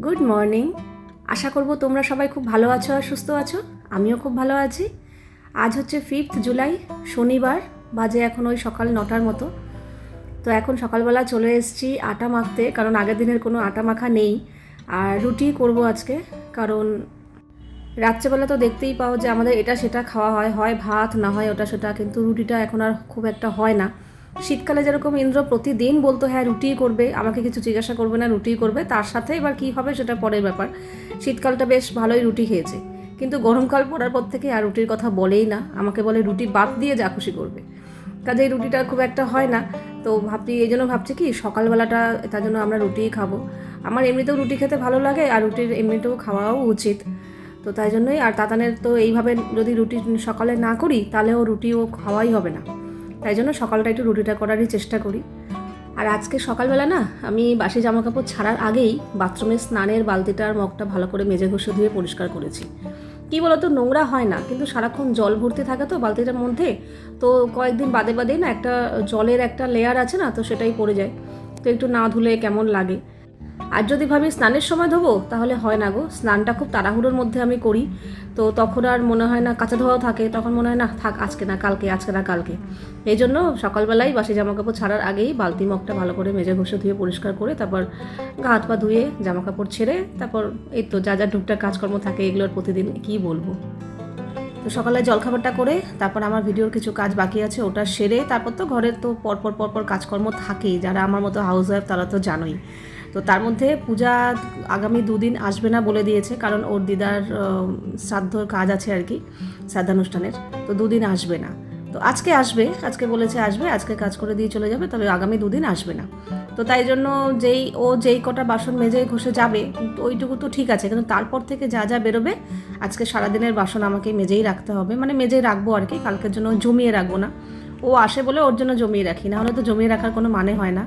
Good morning আশা করব তোমরা সবাই খুব ভালো আছো আর সুস্থ আছো। আমিও খুব ভালো আছি। আজ হচ্ছে ফিফথ জুলাই শনিবার, বাজে এখন ওই সকাল নটার মতো। তো এখন সকালবেলা চলে এসেছি আটা মাখতে, কারণ আগের দিনের কোনো আটা মাখা নেই। আর রুটি করব আজকে, কারণ রাত্রেবেলা তো দেখতেই পাও যে আমাদের এটা সেটা খাওয়া হয় হয় ভাত, না হয় ওটা সেটা, কিন্তু রুটিটা এখন আর খুব একটা হয় না। শীতকালে যেরকম ইন্দ্র প্রতিদিন বলতো হ্যাঁ রুটিই করবে। আমাকে কিছু জিজ্ঞাসা করবে না, রুটিই করবে। তার সাথে এবার কী হবে সেটা পরের ব্যাপার। শীতকালটা বেশ ভালোই রুটি খেয়েছে। কিন্তু গরমকাল পড়ার পর থেকে আর রুটির কথা বলেই না। আমাকে বলে, রুটি বাদ দিয়ে যা খুশি করবে। কাজে রুটিটা খুব একটা হয় না। তো ভাবছি, এই জন্য ভাবছি কি, সকালবেলাটা তার জন্য আমরা রুটিই খাব। আমার এমনিতেও রুটি খেতে ভালো লাগে আর রুটির এমনিতেও খাওয়াও উচিত। তো তাই জন্যই, আর তাতানের তো এইভাবে যদি রুটি সকালে না করি তাহলেও রুটিও খাওয়াই হবে না। তাই জন্য সকালটা একটু রুটিটা করারই চেষ্টা করি। আর আজকে সকালবেলা না, আমি বাসি জামাকাপড় ছাড়ার আগেই বাথরুমে স্নানের বালতিটার মগটা ভালো করে মেজে ঘষে ধুয়ে পরিষ্কার করেছি। কী বলতো, নোংরা হয় না, কিন্তু সারাক্ষণ জল ভর্তি থাকে তো বালতিটার মধ্যে, তো কয়েকদিন বাদে বাদেই না একটা জলের একটা লেয়ার আছে না, তো সেটাই পড়ে যায়। তো একটু না ধুলে কেমন লাগে? আর যদি ভাবি স্নানের সময় ধোবো, তাহলে হয় না গো। স্নানটা খুব তাড়াহুড়োর মধ্যে আমি করি। তো তখন আর মনে হয় না, কাঁচা ধোয়াও থাকে, তখন মনে হয় না, থাক, আজকে না, কালকে, আজকে না, কালকে। এই জন্য সকালবেলাই বাসি জামাকাপড় ছাড়ার আগেই বালতি মগটা ভালো করে মেজে ঘষে ধুয়ে পরিষ্কার করে তারপর গা হাত পা ধুয়ে জামাকাপড় ছেড়ে তারপর এই তো যা যা টুকটাক কাজকর্ম থাকে এগুলোর প্রতিদিন কী বলব? তো সকালে জলখাবারটা করে তারপর আমার ভিডিওর কিছু কাজ বাকি আছে, ওটা সেরে তারপর তো ঘরের তো পরপর পরপর কাজকর্ম থাকেই। যারা আমার মতো হাউস ওয়াইফ তারা তো জানোই। তো তার মধ্যে পূজা আগামী দুদিন আসবে না বলে দিয়েছে, কারণ ওর দিদার শ্রাদ্ধর কাজ আছে আর কি, শ্রাদ্ধানুষ্ঠানের, তো দুদিন আসবে না। তো আজকে আসবে, আজকে বলেছে আসবে, আজকে কাজ করে দিয়ে চলে যাবে, তবে আগামী দুদিন আসবে না। তো তাই জন্য যেই, ও যেই কটা বাসন মেজে ঘষে যাবে ওইটুকু তো ঠিক আছে, কিন্তু তারপর থেকে যা যা বেরোবে, আজকে সারাদিনের বাসন আমাকে মেজেই রাখতে হবে। মানে মেজেই রাখব আর কি, কালকের জন্য জমিয়ে রাখব না। ও আসে বলে ওর জন্য জমিয়ে রাখি, না হলে তো জমিয়ে রাখার কোনো মানে হয় না।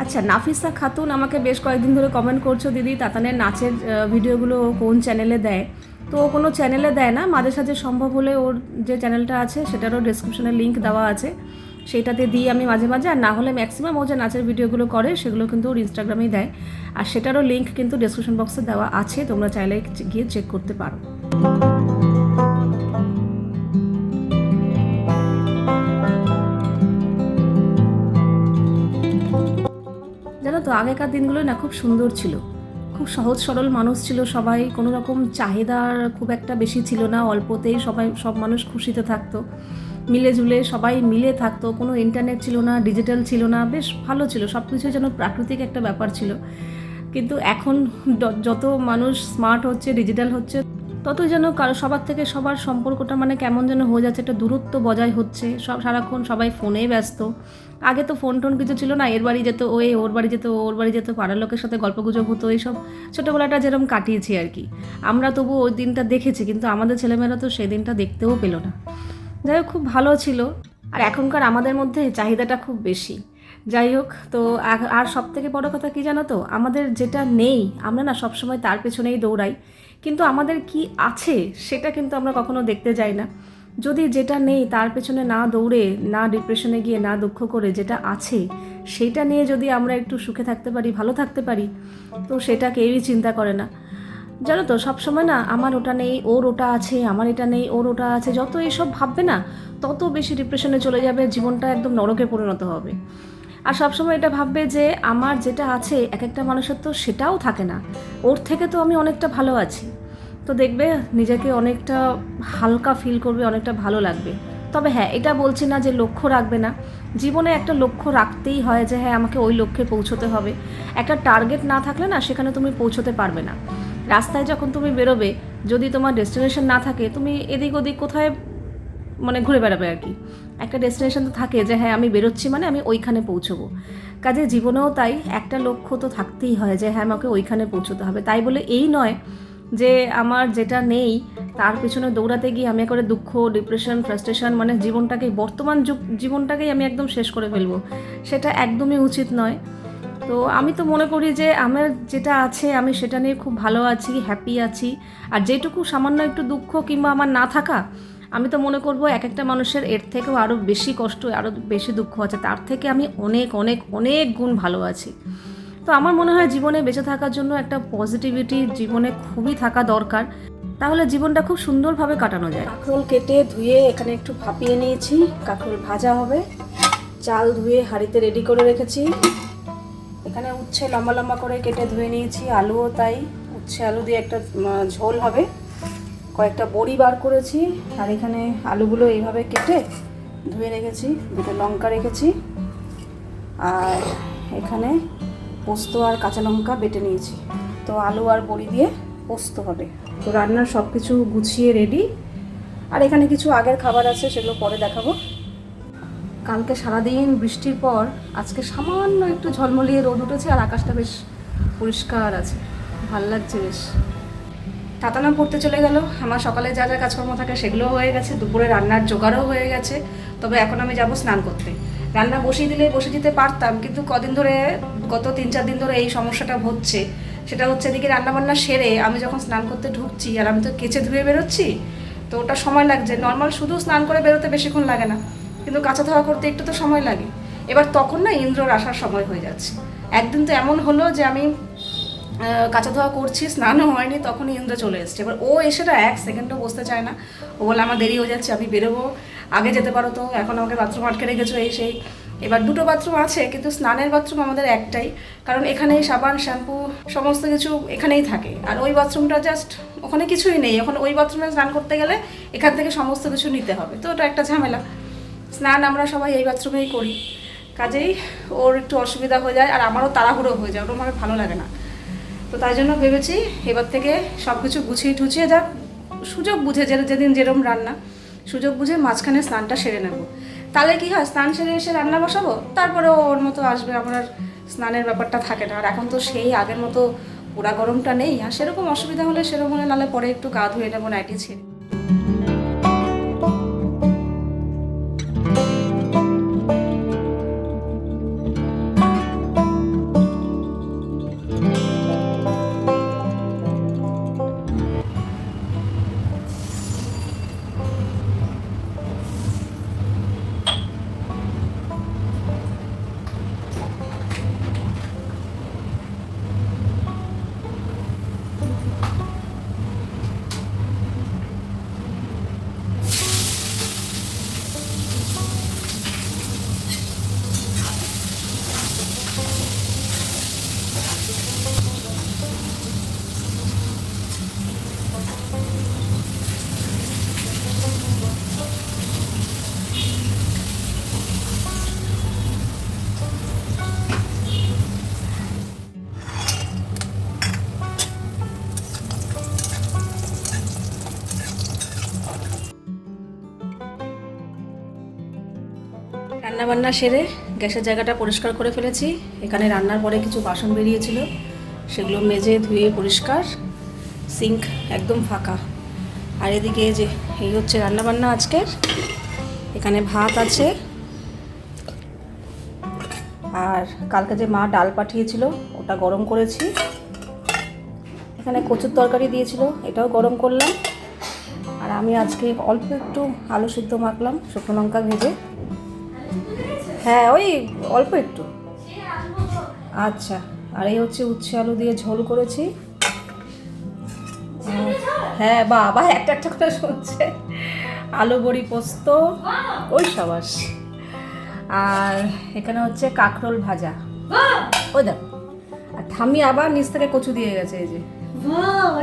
আচ্ছা নাফিসা খাতুন আমাকে বেশ কয়েকদিন ধরে কমেন্ট করছ দিদি, তাতানের নাচের ভিডিওগুলো কোন চ্যানেলে দেয়? তো ও কোনো চ্যানেলে দেয় না, মাঝে সাঝে সম্ভব হলে ওর যে চ্যানেলটা আছে সেটারও ডিসক্রিপশনে লিঙ্ক দেওয়া আছে। সেইটাতে দিই আমি মাঝে মাঝে, আর না হলে ম্যাক্সিমাম ও যে নাচের ভিডিওগুলো করে সেগুলো কিন্তু ওর ইনস্টাগ্রামেই দেয়। আর সেটারও লিঙ্ক কিন্তু ডিসক্রিপশন বক্সে দেওয়া আছে, তোমরা চাইলে গিয়ে চেক করতে পারো। আগেকার দিনগুলো না খুব সুন্দর ছিল। খুব সহজ সরল মানুষ ছিল সবাই, কোনো রকম চাহিদার খুব একটা বেশি ছিল না, অল্পতেই সবাই, সব মানুষ খুশিতে থাকতো। মিলে ঝুলে সবাই মিলে থাকতো, কোনো ইন্টারনেট ছিল না ডিজিটাল ছিল না, বেশ ভালো ছিল সব কিছু যেন প্রাকৃতিক একটা ব্যাপার ছিল। কিন্তু এখন যত মানুষ স্মার্ট হচ্ছে ডিজিটাল হচ্ছে, ততই যেন কারও, সবার থেকে সবার সম্পর্কটা মানে কেমন যেন হয়ে যাচ্ছে, একটা দূরত্ব বজায় হচ্ছে। সব, সারাক্ষণ সবাই ফোনেই ব্যস্ত। আগে তো ফোন টোন কিছু ছিল না, এর বাড়ি যেত ওই, ওর বাড়ি যেত, ওর বাড়ি যেত, পাড়ার লোকের সাথে গল্প গুজব হতো, এইসব। ছোটোবেলাটা যেরকম কাটিয়েছি আর কি। আমরা তবু ওই দিনটা দেখেছি, কিন্তু আমাদের ছেলেমেয়েরা তো সেই দিনটা দেখতেও পেল না। যাই হোক, খুব ভালো ছিল। আর এখনকার আমাদের মধ্যে চাহিদাটা খুব বেশি। যাই হোক, তো আর সব থেকে বড় কথা কি জানো তো? আমাদের যেটা নেই, আমরা না সবসময় তার পেছনেই দৌড়াই। কিন্তু আমাদের কি আছে, সেটা কিন্তু আমরা কখনো দেখতে যাই না। যদি যেটা নেই তার পেছনে না দৌড়ে, না ডিপ্রেশনে গিয়ে না দুঃখ করে যেটা আছে, সেটা নিয়ে যদি আমরা একটু সুখে থাকতে পারি, ভালো থাকতে পারি, তো সেটা কেউই চিন্তা করে না। জানো তো, সবসময় না আমার ওটা নেই, ওর ওটা আছে, আমার এটা নেই, ওর ওটা আছে, যত এসব ভাববে না, তত বেশি ডিপ্রেশনে চলে যাবে, জীবনটা একদম নরকে পরিণত হবে। আর সবসময় এটা ভাববে যে আমার যেটা আছে, এক একটা মানুষের তো সেটাও থাকে না। ওর থেকে তো আমি অনেকটা ভালো আছি। তো দেখবে নিজেকে অনেকটা হালকা ফিল করবে, অনেকটা ভালো লাগবে। তবে হ্যাঁ এটা বলছি না যে লক্ষ্য রাখবে না। জীবনে একটা লক্ষ্য রাখতেই হয় যে হ্যাঁ আমাকে ওই লক্ষ্যে পৌঁছতে হবে। একটা টার্গেট না থাকলে না সেখানে তুমি পৌঁছতে পারবে না। রাস্তায় যখন তুমি বেরোবে, যদি তোমার ডেস্টিনেশন না থাকে, তুমি এদিক ওদিক কোথায় মানে ঘুরে বেড়াবে আর কি। একটা ডেস্টিনেশন তো থাকে যে হ্যাঁ আমি বেরোচ্ছি মানে আমি ওইখানে পৌঁছবো। কাজে জীবনেও তাই, একটা লক্ষ্য তো থাকতেই হয় যে হ্যাঁ আমাকে ওইখানে পৌঁছতে হবে। তাই বলে এই নয় যে আমার যেটা নেই, তার পিছনে দৌড়াতে গিয়ে আমি করে দুঃখ ডিপ্রেশন ফ্রাস্ট্রেশন মানে জীবনটাকে, বর্তমান যুগ, জীবনটাকেই আমি একদম শেষ করে ফেলব। সেটা একদমই উচিত নয়। তো আমি তো মনে করি যে, আমার যেটা আছে, আমি সেটা নিয়ে খুব ভালো আছি হ্যাপি আছি। আর যেটুকু সামান্য একটু দুঃখ কিংবা আমার না থাকা, আমি তো মনে করব এক একটা মানুষের এর থেকেও আরও বেশি কষ্ট আরও বেশি দুঃখ আছে। তার থেকে আমি অনেক অনেক অনেক গুণ ভালো আছি। তো আমার মনে হয় জীবনে বেঁচে থাকার জন্য একটা পজিটিভিটি জীবনে খুবই থাকা দরকার। তাহলে জীবনটা খুব সুন্দরভাবে কাটানো যায়। কাঁকরোল কেটে ধুয়ে এখানে একটু ভাপিয়ে নিয়েছি। কাঁকরোল ভাজা হবে। চাল ধুয়ে হাঁড়িতে রেডি করে রেখেছি। এখানে উচ্ছে লম্বা লম্বা করে কেটে ধুয়ে নিয়েছি। আলুও তাই। উচ্ছে আলু দিয়ে একটা ঝোল হবে। কয়েকটা বড়ি বার করেছি। আর এখানে আলুগুলো এইভাবে কেটে ধুয়ে রেখেছি। দুটো লঙ্কা রেখেছি। আর এখানে পোস্ত আর কাঁচা লঙ্কা বেটে নিয়েছি। তো আলু আর বড়ি দিয়ে পোস্ত হবে। তো রান্নার সব কিছু গুছিয়ে রেডি আর এখানে কিছু আগের খাবার আছে, সেগুলো পরে দেখাবো। কালকে সারাদিন বৃষ্টির পর আজকে সামান্য একটু ঝলমলিয়ে রোদ উঠেছে আর আকাশটা বেশ পরিষ্কার আছে। ভালো লাগছে বেশ। তাতানা পড়তে চলে গেল। আমার সকালে যা যা কাজকর্ম থাকে সেগুলো হয়ে গেছে। দুপুরে রান্নার জোগাড়ও হয়ে গেছে। তবে এখন আমি যাব স্নান করতে। রান্না বসিয়ে দিলে বসে যেতে পারতাম, কিন্তু কদিন ধরে গত তিন, চার দিন ধরে এই সমস্যাটা হচ্ছে। সেটা হচ্ছে এদিকে রান্নাবান্না সেরে আমি যখন স্নান করতে ঢুকছি আর আমি তো কেচে ধুয়ে বেরোচ্ছি, তো ওটা সময় লাগছে। নর্মাল শুধু স্নান করে বেরোতে বেশিক্ষণ লাগে না, কিন্তু কাঁচা ধোয়া করতে একটু তো সময় লাগে। এবার তখন না ইন্দ্রর আসার সময় হয়ে যাচ্ছে। একদিন তো এমন হলো যে আমি কাঁচা ধোয়া করছি, স্নানও হয়নি, তখন ইন্দ্র চলে এসছে। এবার ও এসে না এক সেকেন্ডও বসতে চায় না। ও বলে, আমার দেরি হয়ে যাচ্ছে, আমি বেরোবো। আগে যেতে পারো তো, এখন আমাকে বাথরুম আটকে রেখেছো এই সেই। এবার দুটো বাথরুম আছে, কিন্তু স্নানের বাথরুম আমাদের একটাই, কারণ এখানেই সাবান, শ্যাম্পু, সমস্ত কিছু এখানেই থাকে। আর ওই বাথরুমটা জাস্ট ওখানে কিছুই নেই। এখন ওই বাথরুমে স্নান করতে গেলে এখান থেকে সমস্ত কিছু নিতে হবে। তো ওটা একটা ঝামেলা। স্নান আমরা সবাই এই বাথরুমেই করি। কাজেই ওর একটু অসুবিধা হয়ে যায়, আর আমারও তাড়াহুড়ো হয়ে যায়। আমার ভালো লাগে না। তো তাই জন্য ভেবেছি এবার থেকে সব কিছু গুছিয়ে টুছিয়ে যাক। সুযোগ বুঝে যেদিন যেরম রান্না, সুযোগ বুঝে মাঝখানে স্নানটা সেরে নেব। তাহলে কি হয়? স্নান সেরে এসে রান্না বসাবো? তারপরে ওর মতো আসবে, আমার আর স্নানের ব্যাপারটা থাকে না। আর এখন তো সেই আগের মতো পুরা গরমটা নেই। আর সেরকম অসুবিধা হলে সেরকম হলে নাহলে পরে একটু গা ধুয়ে নেব, নাইটি ছেড়ে। রান্না বান্না সেরে গ্যাসের জায়গাটা পরিষ্কার করে ফেলেছি। এখানে রান্নার পরে কিছু বাসন বেরিয়েছিল। সেগুলো মেজে ধুয়ে পরিষ্কার। সিঙ্ক একদম ফাঁকা। আর এদিকে যে এই হচ্ছে রান্না বান্না আজকের, এখানে ভাত আছে। আর কালকে যে মা ডাল পাঠিয়েছিল, ওটা গরম করেছি। এখানে কচুর তরকারি দিয়েছিল, এটাও গরম করলাম। আর আমি আজকে অল্প একটু আলু সিদ্ধ মাখলাম, শুকনো লঙ্কা ভেজে। হ্যাঁ ওই অল্প একটু। আচ্ছা আর এই হচ্ছে উচ্ছে আলু দিয়ে ঝোল করেছি। হ্যাঁ বাবা একটা একটা করে শুনছে। আলু বড়ি পোস্ত ওই সবাস। আর এখানে হচ্ছে কাঁকরোল ভাজা। ওই দেখ। আর ঠাম্মি আবার নিচ থেকে কচু দিয়ে গেছে এই যে।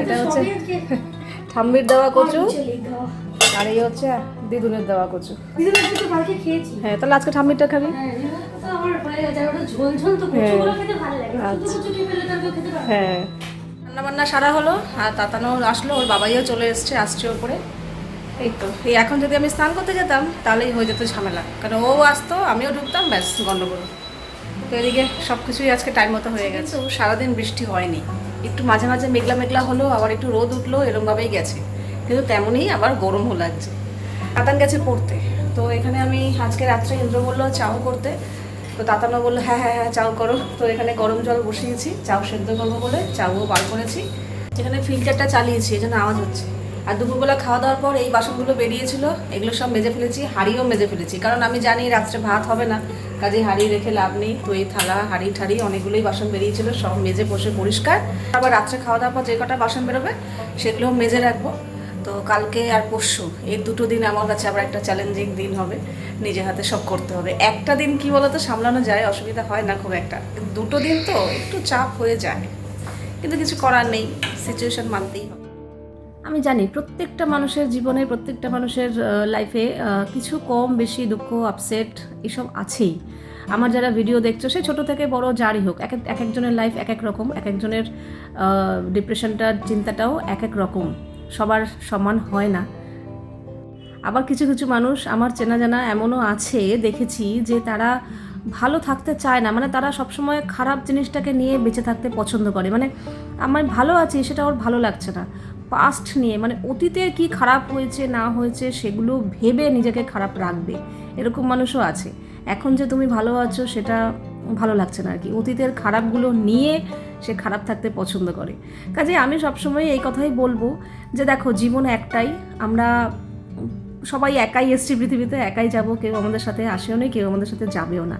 এটা হচ্ছে ঠাম্মির দেওয়া কচু আর এই হচ্ছে দিদুনের দেওয়া কচু হ্যাঁ তাহলে আজকে ঠাম্মিরটা খাবি হ্যাঁ, হয়ে হ্যাঁ। কচুগুলো খেতে ভালো লাগে। শুধু আচ্ছা। কচু খেয়ে ফেললে তো আমি খেতে পারব না। হ্যাঁ রান্না বান্না সারা হলো আর তাতানো আসলো ওর বাবাইও চলে এসছে আসছে ওপরে এই তো এই এখন যদি আমি স্নান করতে যেতাম তাহলেই হয়ে যেত ঝামেলা কারণ ও আসতো আমিও ঢুকতাম ব্যাস গন্ডগোল তো এদিকে সব কিছুই আজকে টাইম মতো হয়ে গেছে। তো সারাদিন বৃষ্টি হয়নি। একটু মাঝে মাঝে মেঘলা মেঘলা হলো আবার একটু রোদ উঠল, এরমভাবেই গেছে। কিন্তু তেমনই আবার গরমও লাগছে। তাতান গেছে পড়তে। তো এখানে আমি আজকে রাত্রে ইন্দ্র বলল চাও করতে। তো তাতানো বলল হ্যাঁ হ্যাঁ হ্যাঁ চাও করো। তো এখানে গরম জল বসিয়েছি। চাও সেদ্ধ করব বলে চাও বার করেছি। এখানে ফিল্টারটা চালিয়েছি, এই জন্য আওয়াজ হচ্ছে। আর দুপুরবেলা খাওয়া দাওয়ার পর এই বাসনগুলো বেরিয়েছিল, এগুলো সব মেজে ফেলেছি, হাঁড়িও মেজে ফেলেছি। কারণ আমি জানি রাত্রে ভাত হবে না কাজে হাঁড়ি রেখে লাভ নেই তো এই থালা, হাঁড়ি ঠাড়ি, অনেকগুলোই বাসন বেরিয়েছিল, সব মেজে বসে পরিষ্কার। আবার রাত্রে খাওয়া দাওয়ার পর যে কটা বাসন বেরোবে, সেগুলোও মেজে রাখব। তো কালকে আর পরশু, এই দুটো দিন আমার কাছে আবার একটা চ্যালেঞ্জিং দিন হবে নিজে হাতে সব করতে হবে। একটা দিন কি বলতো, সামলানো যায়, অসুবিধা হয় না খুব একটা। দুটো দিন তো একটু চাপ হয়ে যায়। কিন্তু কিছু করার নেই সিচুয়েশন মানতেই হবে। আমি জানি প্রত্যেকটা মানুষের জীবনে, প্রত্যেকটা মানুষের লাইফে কিছু কম বেশি দুঃখ আপসেট এসব আছেই। আমার যারা ভিডিও দেখছ, সে ছোট থেকে বড় যারই হোক, এক এক- এক একজনের লাইফ এক এক রকম, এক একজনের ডিপ্রেশনটার চিন্তাটাও এক এক রকম। সবার সমান হয় না। আবার কিছু কিছু মানুষ আমার চেনা জানা এমনও আছে, দেখেছি যে তারা ভালো থাকতে চায় না। মানে তারা সবসময় খারাপ জিনিসটাকে নিয়ে বেঁচে থাকতে পছন্দ করে। মানে আমার ভালো আছি, সেটা ওর ভালো লাগছে না। পাস্ট নিয়ে মানে অতীতে কি খারাপ হয়েছে, না হয়েছে, সেগুলো ভেবে নিজেকে খারাপ রাখবে। এরকম মানুষও আছে। এখন যে তুমি ভালো আছো, সেটা ভালো লাগছে না আর কি। অতীতের খারাপগুলো নিয়ে সে খারাপ থাকতে পছন্দ করে। কাজে আমি সবসময় এই কথাই বলব যে দেখো, জীবন একটাই। আমরা সবাই একাই এসছি পৃথিবীতে, একাই যাব, কেউ আমাদের সাথে আসেও না কেউ আমাদের সাথে যাবেও না।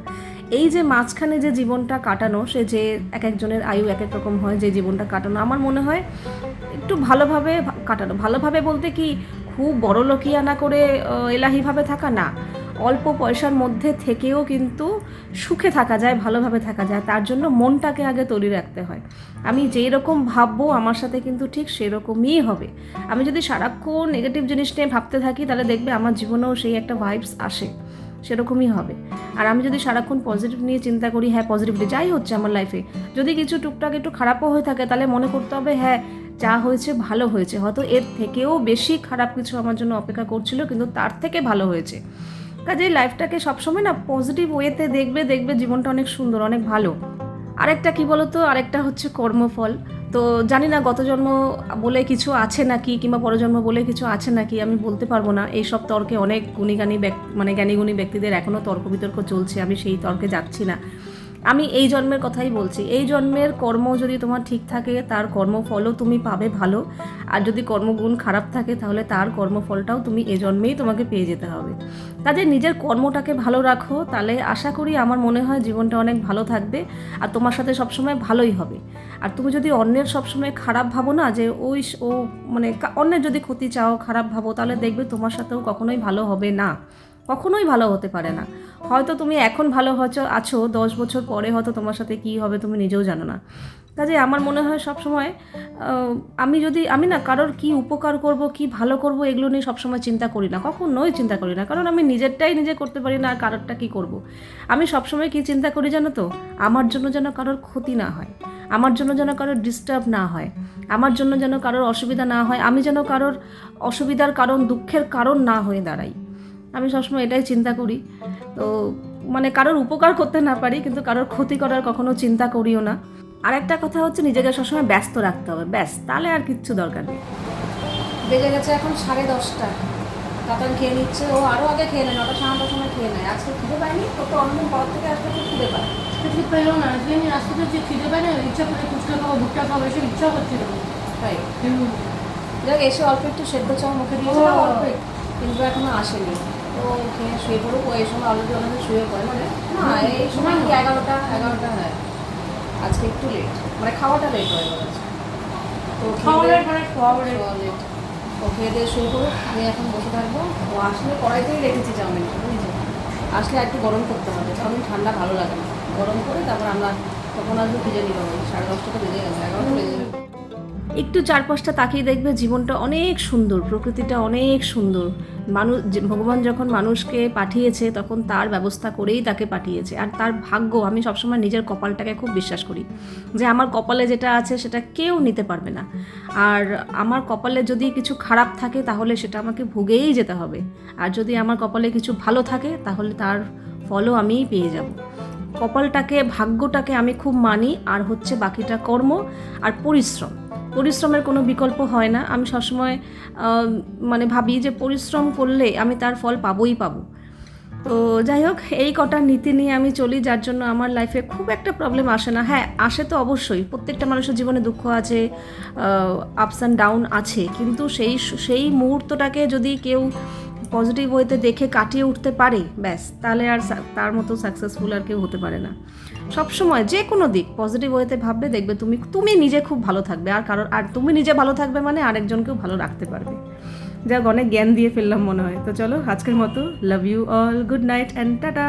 এই যে মাঝখানে যে জীবনটা কাটানো, সে যে এক একজনের আয়ু এক এক রকম হয়, যে জীবনটা কাটানো, আমার মনে হয় একটু ভালোভাবে কাটানো। ভালোভাবে বলতে কি, খুব বড় লোকিয়া না করে এলাহিভাবে থাকা না। অল্প পয়সার মধ্যে থেকেও কিন্তু সুখে থাকা যায়, ভালোভাবে থাকা যায়। তার জন্য মনটাকে আগে তৈরি রাখতে হয়। আমি যেই রকম ভাববো, আমার সাথে কিন্তু ঠিক সেরকমই হবে। আমি যদি সারাক্ষণ নেগেটিভ জিনিস নিয়ে ভাবতে থাকি, তাহলে দেখবে আমার জীবনেও সেই একটা ভাইবস আসে। সেরকমই হবে। আর আমি যদি সারাক্ষণ পজিটিভ নিয়ে চিন্তা করি হ্যাঁ পজিটিভলি যাই হচ্ছে আমার লাইফে যদি কিছু টুকটাক একটু খারাপও হয়ে থাকে, তাহলে মনে করতে হবে হ্যাঁ যা হয়েছে ভালো হয়েছে। হয়তো এর থেকেও বেশি খারাপ কিছু আমার জন্য অপেক্ষা করছিল, কিন্তু তার থেকে ভালো হয়েছে। কাজেই লাইফটাকে সবসময় না পজিটিভ ওয়েতে দেখবে দেখবে জীবনটা অনেক সুন্দর, অনেক ভালো। আরেকটা কি বলতো? আরেকটা হচ্ছে কর্মফল। তো জানি না গত জন্ম বলে কিছু আছে নাকি, কিংবা পরজন্ম বলে কিছু আছে নাকি, আমি বলতে পারব না। এই সব তর্কে অনেক গুণীগানী মানে জ্ঞানী গুণী ব্যক্তিদের এখনও তর্ক বিতর্ক চলছে, আমি সেই তর্কে যাচ্ছি না। আমি এই জন্মের কথাই বলছি। এই জন্মের কর্ম যদি তোমার ঠিক থাকে, তার কর্মফলও তুমি পাবে ভালো। আর যদি কর্মগুণ খারাপ থাকে, তাহলে তার কর্মফলটাও তুমি এ জন্মেই তোমাকে পেয়ে যেতে হবে। কাজে নিজের কর্মটাকে ভালো রাখো। তাহলে আশা করি আমার মনে হয় জীবনটা অনেক ভালো থাকবে আর তোমার সাথে সবসময় ভালোই হবে। আর তুমি যদি অন্যের সবসময় খারাপ ভাবো না, যে ওই ও মানে অন্যের যদি ক্ষতি চাও, খারাপ ভাবো, তাহলে দেখবে তোমার সাথেও কখনোই ভালো হবে না। কখনোই ভালো হতে পারে না। হয়তো তুমি এখন ভালো হয়তো আছো, দশ বছর পরে হয়তো তোমার সাথে কী হবে তুমি নিজেও জানো না। কাজে আমার মনে হয় সব সময় আমি যদি, আমি না কারোর কি উপকার করব, কি ভালো করব, এগুলো নিয়ে সবসময় চিন্তা করি না। কখন কখনোই চিন্তা করি না। কারণ আমি নিজেরটাই নিজে করতে পারি না, আর কারোরটা কি করব। আমি সবসময় কি চিন্তা করি জানো তো? আমার জন্য যেন কারোর ক্ষতি না হয়। আমার জন্য যেন কারোর ডিস্টার্ব না হয়। আমার জন্য যেন কারোর অসুবিধা না হয়। আমি যেন কারোর অসুবিধার কারণ, দুঃখের কারণ না হয়ে দাঁড়াই। আমি সবসময় এটাই চিন্তা করি। তো মানে কারোর উপকার করতে না পারি কিন্তু কারোর ক্ষতি করার কখনো চিন্তা করিও না। আর একটা কথা হচ্ছে নিজেকে সবসময় ব্যস্ত রাখতে হবে। ব্যাস তাহলে আর কিচ্ছু দরকার নেই। বেজে গেছে এখন সাড়ে দশটা। কাতান খেয়ে নিচ্ছে। ও আরও আগে খেয়ে নেয় নটা সাড়ে নটার সময় খেয়ে নেয়। আজকে খিদে পায়নি? তো তো অন্যদিন পর থেকে আসলে খুব খিদে পায়। ঠিক পেল না আজকে আমি রাস্তাতে যে খিদে পাই না ইচ্ছা করে ফুচকা খাব ভুট্টা খাব এসব ইচ্ছা করছিল তাই। যাক এসে অল্প একটু সেদ্ধ চাও মুখে দিয়েছিলাম অল্প একটু, কিন্তু এখনও আসেনি। তো শুয়ে পড়ুক সময় অলরেডি শুয়ে পড়ে মানে না এই সময় কি এগারোটা এগারোটা হয়? আজকে একটু লেট মানে খাওয়াটা লেট হয়ে গেল তো খাওয়া লেট মানে খাওয়া লেট। ও খেয়ে দিয়ে শুয়ে পড়ুক আমি এখন বসে থাকব। ও আসলে কড়াইতেই রেখেছি চাউমিন বুঝেছ? আসলে একটু গরম করতে হবে। চাউমিন ঠান্ডা ভালো লাগে না। গরম করে তারপর আমরা কখন আসব খুঁজে নিব সাড়ে দশটা তো বেজে গেছে এগারোটা বেজে যাবে। একটু চারপাশটা তাকিয়ে দেখবে জীবনটা অনেক সুন্দর, প্রকৃতিটা অনেক সুন্দর। মানুষ ভগবান যখন মানুষকে পাঠিয়েছে, তখন তার ব্যবস্থা করেই তাকে পাঠিয়েছে। আর তার ভাগ্য, আমি সবসময় নিজের কপালটাকে খুব বিশ্বাস করি যে আমার কপালে যেটা আছে, সেটা কেউ নিতে পারবে না। আর আমার কপালে যদি কিছু খারাপ থাকে, তাহলে সেটা আমাকে ভুগেই যেতে হবে। আর যদি আমার কপালে কিছু ভালো থাকে, তাহলে তার ফলও আমিই পেয়ে যাব। কপালটাকে, ভাগ্যটাকে আমি খুব মানি, আর হচ্ছে বাকিটা কর্ম আর পরিশ্রম। পরিশ্রমের কোনো বিকল্প হয় না। আমি সবসময় মানে ভাবি যে পরিশ্রম করলে আমি তার ফল পাবোই পাবো। তো যাই হোক, এই কটা নীতি নিয়ে আমি চলি, যার জন্য আমার লাইফে খুব একটা প্রবলেম আসে না। হ্যাঁ আসে তো অবশ্যই। প্রত্যেকটা মানুষের জীবনে দুঃখ আছে আপস অ্যান্ড ডাউন আছে। কিন্তু সেই সেই মুহূর্তটাকে যদি কেউ পজিটিভ ওয়েতে দেখে কাটিয়ে উঠতে পারে, ব্যাস, তাহলে আর তার মতো সাকসেসফুল আর কেউ হতে পারে না। সবসময় যে কোনো দিক পজিটিভ ওয়েতে ভাববে, দেখবে তুমি তুমি নিজে খুব ভালো থাকবে, আর কারোর, আর তুমি নিজে ভালো থাকবে মানে আরেকজনকেও ভালো রাখতে পারবে। যাক, অনেক জ্ঞান দিয়ে ফেললাম মনে হয়। তো চলো, আজকের মতো love you all good night and tata